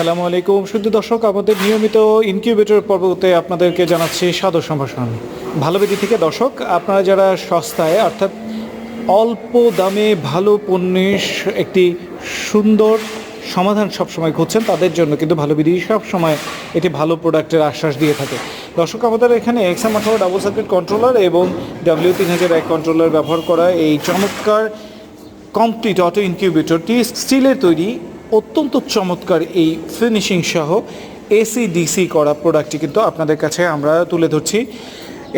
আসসালামু আলাইকুম। শুধু দর্শক, আমাদের নিয়মিত ইনকিউবেটর পর্বতে আপনাদেরকে জানাচ্ছি সাদর সম্ভাষণ। ভালোবেদি থেকে দর্শক, আপনারা যারা সস্তায়, অর্থাৎ অল্প দামে ভালো পণ্যের একটি সুন্দর সমাধান সবসময় খুঁজছেন, তাদের জন্য কিন্তু ভালোবেদি সবসময় এটি ভালো প্রোডাক্টের আশ্বাস দিয়ে থাকে। দর্শক, আমাদের এখানে এক্সাম আঠারো ডাবল সার্কিট কন্ট্রোলার এবং ডাব্লিউ তিন হাজার এক কন্ট্রোলার ব্যবহার করা এই চমৎকার কমপ্লিট অটো ইনকিউবেটরটি স্টিলের তৈরি অত্যন্ত চমৎকার এই ফিনিশিং সহ এসি ডিসি করা প্রোডাক্টটি কিন্তু আপনাদের কাছে আমরা তুলে ধরছি।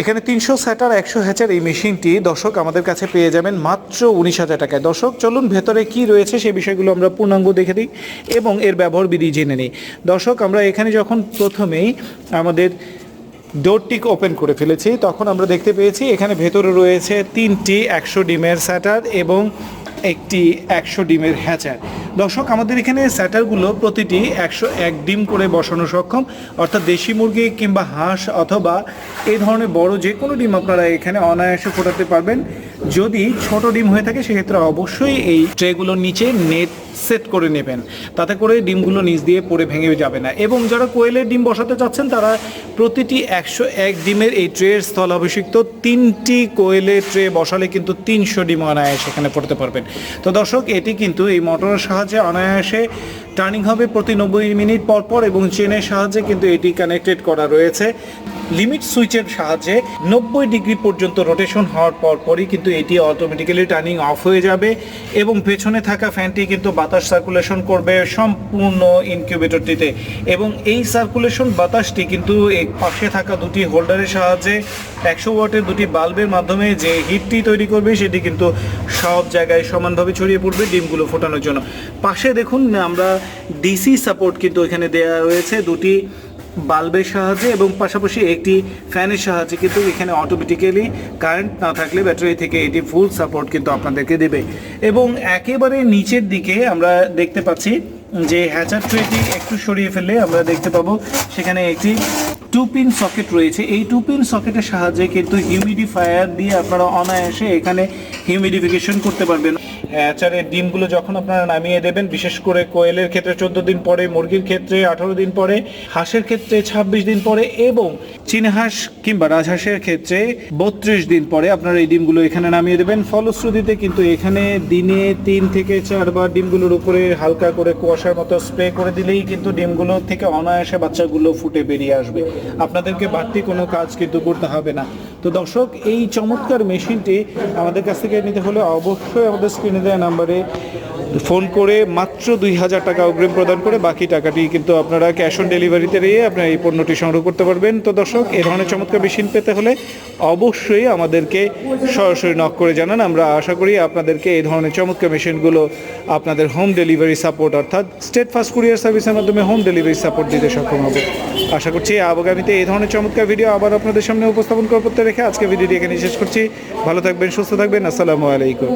এখানে তিনশো স্যাটার একশো হ্যাচার এই মেশিনটি দর্শক আমাদের কাছে পেয়ে যাবেন মাত্র উনিশ হাজার টাকায়। দর্শক, চলুন ভেতরে কি রয়েছে সেই বিষয়গুলো আমরা পূর্ণাঙ্গ দেখে দিই এবং এর ব্যবহার বিধি জেনে নিই। দর্শক, আমরা এখানে যখন প্রথমেই আমাদের ডোরটি ওপেন করে ফেলেছি, তখন আমরা দেখতে পেয়েছি এখানে ভেতরে রয়েছে তিনটি একশো ডিমের স্যাটার এবং একটি একশো ডিমের হ্যাচার। দর্শক, আমাদের এখানে স্যাটারগুলো প্রতিটি একশো এক ডিম করে বসানো সক্ষম। অর্থাৎ দেশি মুরগি কিংবা হাঁস অথবা এই ধরনের বড় যে কোনো ডিম আপনারা এখানে অনায়াসে ফোটাতে পারবেন। যদি ছোট ডিম হয়ে থাকে, সেক্ষেত্রে অবশ্যই এই ট্রেগুলোর নিচে নেট সেট করে নেবেন। তাতে করে ডিমগুলো নিচ দিয়ে পড়ে ভেঙে যাবে না। এবং যারা কোয়েলের ডিম বসাতে চাচ্ছেন, তারা প্রতিটি একশো এক ডিমের এই ট্রের স্থলাভিষিক্ত তিনটি কোয়েলের ট্রে বসালে কিন্তু তিনশো ডিম অনায়াসে সেখানে পড়তে পারবেন। তো দর্শক, এটি কিন্তু এই মোটরের সাহায্যে অনায়াসে টার্নিং হবে প্রতি নব্বই মিনিট পর পর এবং চেনের সাহায্যে কিন্তু এটি কানেক্টেড করা রয়েছে। লিমিট সুইচের সাহায্যে নব্বই ডিগ্রি পর্যন্ত রোটেশন হওয়ার পর পরই কিন্তু এটি অটোমেটিক্যালি টার্নিং অফ হয়ে যাবে এবং পেছনে থাকা ফ্যানটি কিন্তু বাতাস সার্কুলেশন করবে সম্পূর্ণ ইনকিউবেটরটিতে এবং এই সার্কুলেশন বাতাসটি কিন্তু এই পাশে থাকা দুটি হোল্ডারের সাহায্যে একশো ওয়াটের দুটি বাল্বের মাধ্যমে যে হিটটি তৈরি করবে সেটি কিন্তু সব জায়গায় সমানভাবে ছড়িয়ে পড়বে ডিমগুলো ফোটানোর জন্য। পাশে দেখুন আমরা ডিসি সাপোর্ট কিন্তু এখানে দেওয়া রয়েছে দুটি বাল্বের সাহায্যে এবং পাশাপাশি একটি ফ্যানের সাহায্যে কিন্তু এখানে অটোমেটিক্যালি কারেন্ট না থাকলে ব্যাটারি থেকে এটি ফুল সাপোর্ট কিন্তু আপনাদেরকে দেবে। এবং একেবারে নিচের দিকে আমরা দেখতে পাচ্ছি যে হ্যাচার ট্রেটি একটু সরিয়ে ফেললে আমরা দেখতে পাবো সেখানে একটি টু পিন সকেট রয়েছে। এই টু পিন সকেটের সাহায্যে কিন্তু হিউমিডিফায়ার দিয়ে আপনারা অনায়াসে এখানে হিউমিডিফিকেশন করতে পারবেন। হ্যাচারের ডিমগুলো যখন আপনারা নামিয়ে দেবেন, বিশেষ করে কোয়েলের ক্ষেত্রে চোদ্দ দিন পরে, মুরগির ক্ষেত্রে আঠারো দিন পরে, হাঁসের ক্ষেত্রে ছাব্বিশ দিন পরে এবং চীন হাঁস কিংবা রাজহাঁসের ক্ষেত্রে বত্রিশ দিন পরে আপনারা এই ডিমগুলো এখানে নামিয়ে দেবেন। ফলশ্রুতিতে কিন্তু এখানে দিনে তিন থেকে চারবার ডিমগুলোর উপরে হালকা করে কুয়াশার মতো স্প্রে করে দিলেই কিন্তু ডিমগুলো থেকে অনায়াসে বাচ্চাগুলো ফুটে বেরিয়ে আসবে। আপনাদেরকে বাড়তি কোনো কাজ কিন্তু করতে হবে না। তো দর্শক, এই চমৎকার মেশিনটি আমাদের কাছ থেকে নিতে হলে অবশ্যই আমাদের স্ক্রিনে দেওয়া নাম্বারে ফোন করে মাত্র দুই হাজার টাকা অগ্রিম প্রদান করে বাকি টাকাটি কিন্তু আপনারা ক্যাশ অন ডেলিভারিতে দিয়ে আপনারা এই পণ্যটি সংগ্রহ করতে পারবেন। তো দর্শক, এ ধরনের চমৎকার মেশিন পেতে হলে অবশ্যই আমাদেরকে সরাসরি নক করে জানান। আমরা আশা করি আপনাদেরকে এই ধরনের চমৎকার মেশিনগুলো আপনাদের হোম ডেলিভারি সাপোর্ট অর্থাৎ স্টেট ফাস্ট কুরিয়ার সার্ভিসের মাধ্যমে হোম ডেলিভারি সাপোর্ট দিতে সক্ষম হবে। আশা করছি আগামীতে এই ধরনের চমৎকার ভিডিও আবার আপনাদের সামনে উপস্থাপন করতে রেখে। আজকে ভিডিওটি এখানে শেষ করছি। ভালো থাকবেন, সুস্থ থাকবেন। আসসালামু আলাইকুম।